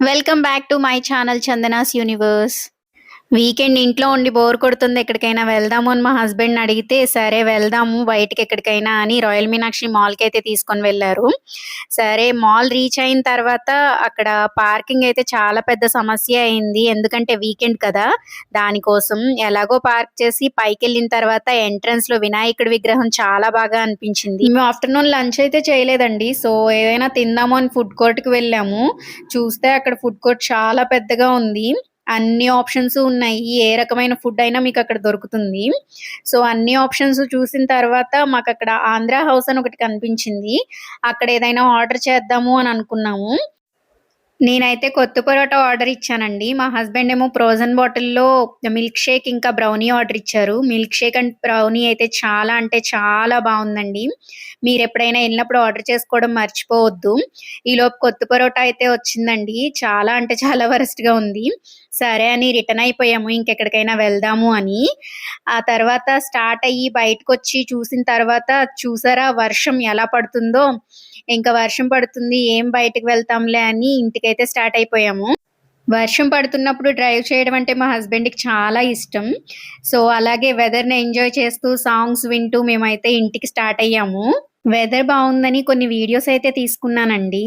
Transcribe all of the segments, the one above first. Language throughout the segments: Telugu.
Welcome back to my channel Chandana's Universe. Weekend ఇంట్లో ఉండి బోర్ కొడుతుంది ఎక్కడికైనా వెళ్దాము అని మా హస్బెండ్ అడిగితే సరే వెళ్దాము బయటకి ఎక్కడికైనా అని రాయల్ మీనాక్షి మాల్కి అయితే తీసుకొని వెళ్ళారు. సరే మాల్ రీచ్ అయిన తర్వాత అక్కడ పార్కింగ్ అయితే చాలా పెద్ద సమస్య అయింది. ఎందుకంటే వీకెండ్ కదా దానికోసం ఎలాగో పార్క్ చేసి పైకి వెళ్ళిన తర్వాత ఎంట్రన్స్లో వినాయకుడి విగ్రహం చాలా బాగా అనిపించింది. మేము ఆఫ్టర్నూన్ లంచ్ అయితే చేయలేదండి. సో ఏదైనా తిందాము అని ఫుడ్ కోర్ట్కి వెళ్ళాము. చూస్తే అక్కడ ఫుడ్ కోర్ట్ చాలా పెద్దగా ఉంది. అన్ని ఆప్షన్స్ ఉన్నాయి. ఏ రకమైన ఫుడ్ అయినా మీకు అక్కడ దొరుకుతుంది. సో అన్ని ఆప్షన్స్ చూసిన తర్వాత మాకు అక్కడ ఆంధ్ర హౌస్ అని ఒకటి కనిపించింది. అక్కడ ఏదైనా ఆర్డర్ చేద్దాము అని అనుకున్నాము. నేనైతే కొత్త పరోటా ఆర్డర్ ఇచ్చానండి. మా హస్బెండ్ ఏమో ఫ్రోజన్ బాటిల్లో మిల్క్ షేక్ ఇంకా బ్రౌనీ ఆర్డర్ ఇచ్చారు. మిల్క్ షేక్ అండ్ బ్రౌనీ అయితే చాలా అంటే చాలా బాగుందండి. మీరు ఎప్పుడైనా వెళ్ళినప్పుడు ఆర్డర్ చేసుకోవడం మర్చిపోవద్దు. ఈలోపు కొత్త పరోటా అయితే వచ్చిందండి. చాలా అంటే చాలా వరస్ట్గా ఉంది. సరే అని రిటర్న్ అయిపోయాము. ఇంకెక్కడికైనా వెళ్దాము అని. ఆ తర్వాత స్టార్ట్ అయ్యి బయటకు వచ్చి చూసిన తర్వాత చూసారా వర్షం ఎలా పడుతుందో? ఇంకా వర్షం పడుతుంది ఏం బయటకు వెళ్తాంలే అని ఇంటికైతే స్టార్ట్ అయిపోయాము. వర్షం పడుతున్నప్పుడు డ్రైవ్ చేయడం అంటే మా హస్బెండ్కి చాలా ఇష్టం. సో అలాగే వెదర్ని ఎంజాయ్ చేస్తూ సాంగ్స్ వింటూ మేమైతే ఇంటికి స్టార్ట్ అయ్యాము. వెదర్ బాగుందని కొన్ని వీడియోస్ అయితే తీసుకున్నానండి.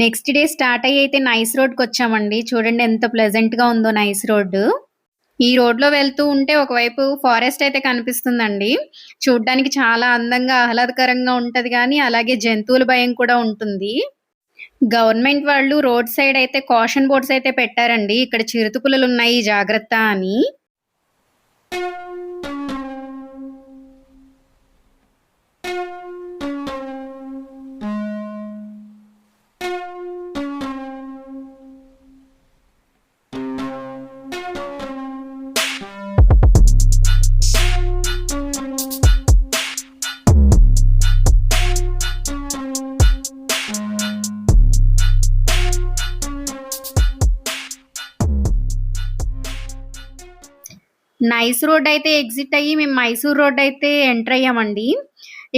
నెక్స్ట్ డే స్టార్ట్ అయ్యి అయితే నైస్ రోడ్కి వచ్చామండి. చూడండి ఎంత ప్లెజెంట్గా ఉందో నైస్ రోడ్ ఈ రోడ్లో వెళ్తూ ఉంటే ఒకవైపు ఫారెస్ట్ అయితే కనిపిస్తుందండి. చూడ్డానికి చాలా అందంగా ఆహ్లాదకరంగా ఉంటది కానీ అలాగే జంతువుల భయం కూడా ఉంటుంది. గవర్నమెంట్ వాళ్ళు రోడ్ సైడ్ అయితే కాషన్ బోర్డ్స్ అయితే పెట్టారండి. ఇక్కడ చిరుతుపులలు ఉన్నాయి జాగ్రత్త అని. నైస్ రోడ్ అయితే ఎగ్జిట్ అయ్యి మేము మైసూర్ రోడ్ అయితే ఎంటర్ అయ్యామండి.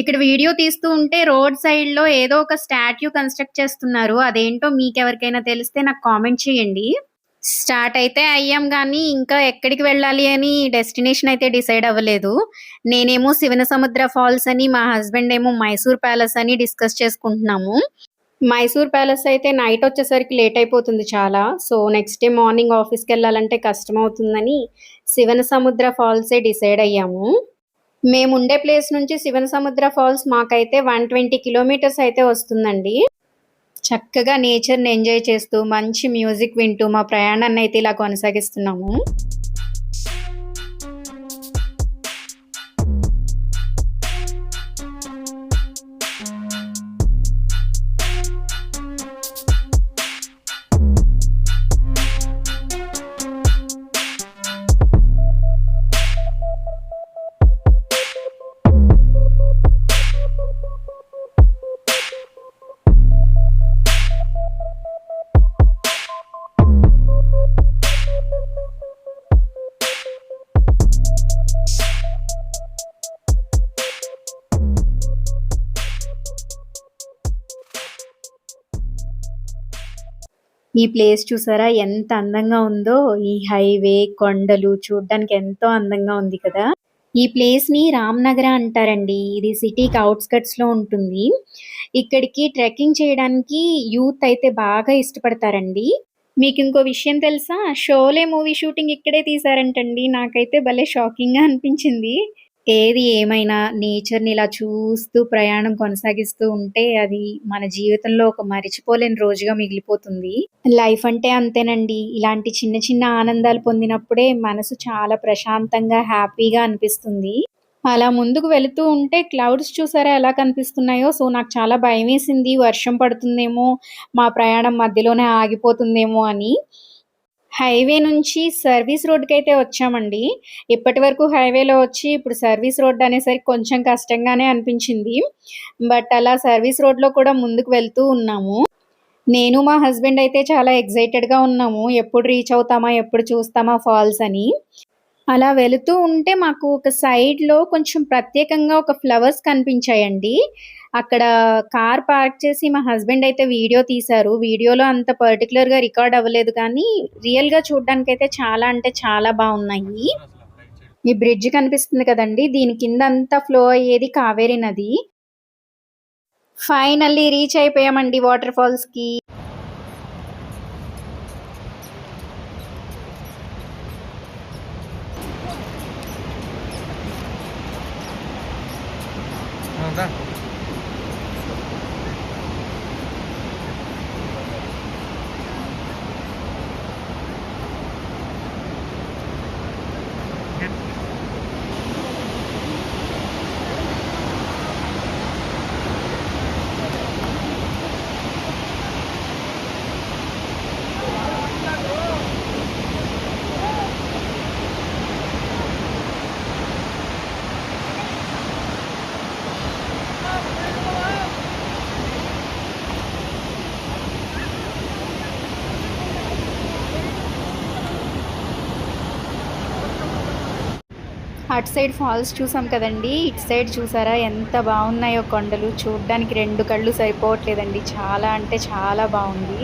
ఇక్కడ వీడియో తీస్తూ ఉంటే రోడ్ సైడ్లో ఏదో ఒక స్టాట్యూ కన్స్ట్రక్ట్ చేస్తున్నారు. అదేంటో మీకు ఎవరికైనా తెలిస్తే నాకు కామెంట్ చేయండి. స్టార్ట్ అయితే అయ్యాం కానీ ఇంకా ఎక్కడికి వెళ్ళాలి అని డెస్టినేషన్ అయితే డిసైడ్ అవ్వలేదు. నేనేమో శివన సముద్ర ఫాల్స్ అని మా హస్బెండ్ ఏమో మైసూర్ ప్యాలెస్ అని డిస్కస్ చేసుకుంటున్నాము. మైసూర్ ప్యాలెస్ అయితే నైట్ వచ్చేసరికి లేట్ అయిపోతుంది చాలా. సో నెక్స్ట్ డే మార్నింగ్ ఆఫీస్కి వెళ్ళాలంటే కష్టం అవుతుందని శివన సముద్ర ఫాల్సే డిసైడ్ అయ్యాము. మేము ఉండే ప్లేస్ నుంచి శివన సముద్ర ఫాల్స్ మాకైతే వన్ ట్వంటీ కిలోమీటర్స్ అయితే వస్తుందండి. చక్కగా నేచర్ని ఎంజాయ్ చేస్తూ మంచి మ్యూజిక్ వింటూ మా ప్రయాణాన్ని అయితే ఇలా కొనసాగిస్తున్నాము. ఈ ప్లేస్ చూసారా? ఎంత అందంగా ఉందో. ఈ హైవే కొండలు చూడడానికి ఎంతో అందంగా ఉంది కదా. ఈ ప్లేస్ని రామ్నగర అంటారండి. ఇది సిటీకి అవుట్స్కట్స్లో ఉంటుంది. ఇక్కడికి ట్రెక్కింగ్ చేయడానికి యూత్ అయితే బాగా ఇష్టపడతారండి. మీకు ఇంకో విషయం తెలుసా? షోలే మూవీ షూటింగ్ ఇక్కడే తీసారంటండి నాకైతే భలే షాకింగ్గా అనిపించింది. ఏది ఏమైనా నేచర్ని ఇలా చూస్తూ ప్రయాణం కొనసాగిస్తూ ఉంటే అది మన జీవితంలో ఒక మరిచిపోలేని రోజుగా మిగిలిపోతుంది. లైఫ్ అంటే అంతేనండి. ఇలాంటి చిన్న చిన్న ఆనందాలు పొందినప్పుడే మనసు చాలా ప్రశాంతంగా హ్యాపీగా అనిపిస్తుంది. అలా ముందుకు వెళుతూ ఉంటే క్లౌడ్స్ చూసారా ఎలా కనిపిస్తున్నాయో? సో నాకు చాలా భయం వేసింది వర్షం పడుతుందేమో మా ప్రయాణం మధ్యలోనే ఆగిపోతుందేమో అని. హైవే నుంచి సర్వీస్ రోడ్కి అయితే వచ్చామండి. ఇప్పటి వరకు హైవేలో వచ్చి ఇప్పుడు సర్వీస్ రోడ్ అనేసరికి కొంచెం కష్టంగానే అనిపించింది. బట్ అలా సర్వీస్ రోడ్లో కూడా ముందుకు వెళ్తూ ఉన్నాము. నేను మా హస్బెండ్ అయితే చాలా ఎగ్జైటెడ్గా ఉన్నాము. ఎప్పుడు రీచ్ అవుతామా ఎప్పుడు చూస్తామా ఫాల్స్ అని. అలా వెళుతూ ఉంటే మాకు ఒక సైడ్లో కొంచెం ప్రత్యేకంగా ఒక ఫ్లవర్స్ కనిపించాయండి. అక్కడ కార్ పార్క్ చేసి మా హస్బెండ్ అయితే వీడియో తీశారు. వీడియోలో అంత పర్టికులర్గా రికార్డ్ అవ్వలేదు కానీ రియల్గా చూడడానికి అయితే చాలా అంటే చాలా బాగున్నాయి. ఈ బ్రిడ్జ్ కనిపిస్తుంది కదండి. దీని కింద అంతా ఫ్లో అయ్యేది కావేరి నది. ఫైనల్లీ రీచ్ అయిపోయామండి వాటర్ ఫాల్స్ అటు సైడ్ ఫాల్స్ చూసాం కదండి. ఇటు సైడ్ చూసారా ఎంత బాగున్నాయో కొండలు. చూడ్డానికి రెండు కళ్ళు సరిపోవట్లేదండి. చాలా అంటే చాలా బాగుంది.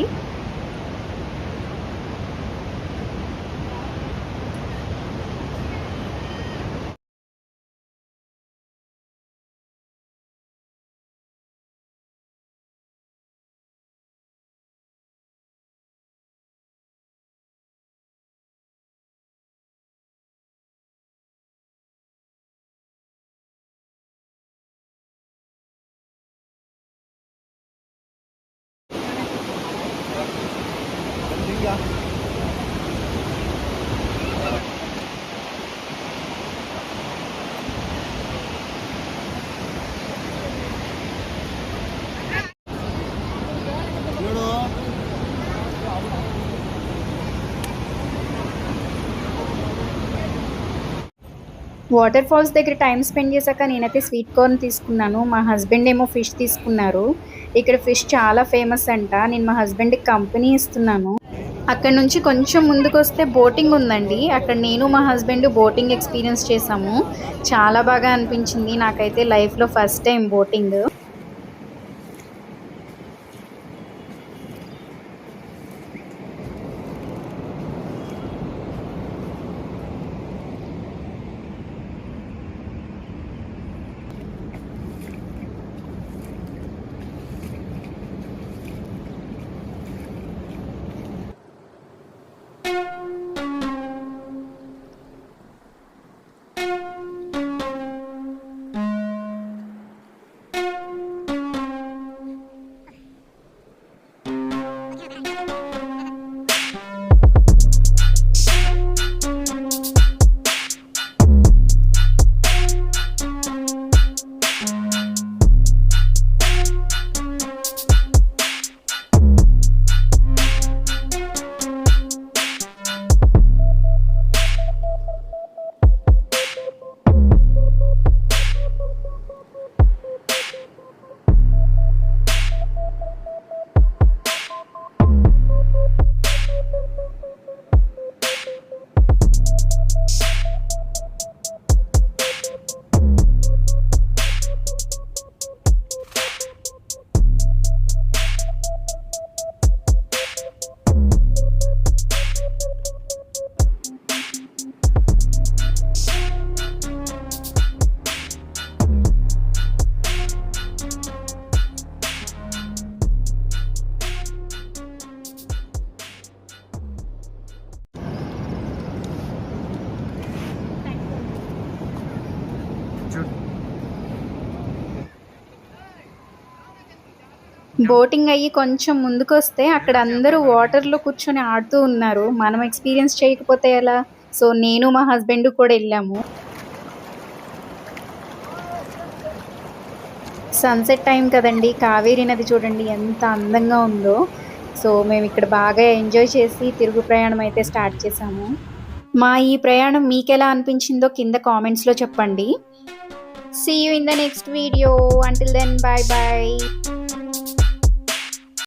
వాటర్ ఫాల్స్ దగ్గర టైం స్పెండ్ చేశాక నేనైతే స్వీట్ కార్న్ తీసుకున్నాను. మా హస్బెండ్ ఏమో ఫిష్ తీసుకున్నారు. ఇక్కడ ఫిష్ చాలా ఫేమస్ అంట. నేను మా హస్బెండ్కి కంపెనీ ఇస్తున్నాను. అక్కడ నుంచి కొంచెం ముందుకు వస్తే బోటింగ్ ఉందండి. అక్కడ నేను మా హస్బెండ్ బోటింగ్ ఎక్స్పీరియన్స్ చేసాము. చాలా బాగా అనిపించింది. నాకైతే లైఫ్లో ఫస్ట్ టైం బోటింగ్. బోటింగ్ అయ్యి కొంచెం ముందుకు వస్తే అక్కడ అందరూ వాటర్లో కూర్చొని ఆడుతూ ఉన్నారు. మనం ఎక్స్పీరియన్స్ చేయకపోతే ఎలా? సో నేను మా హస్బెండ్ కూడా వెళ్ళాము. సన్సెట్ టైం కదండి. కావేరి నది చూడండి ఎంత అందంగా ఉందో. సో మేము ఇక్కడ బాగా ఎంజాయ్ చేసి తిరుగు ప్రయాణం అయితే స్టార్ట్ చేసాము. మా ఈ ప్రయాణం మీకు ఎలా అనిపించిందో కింద కామెంట్స్లో చెప్పండి. See you in the next video until then bye bye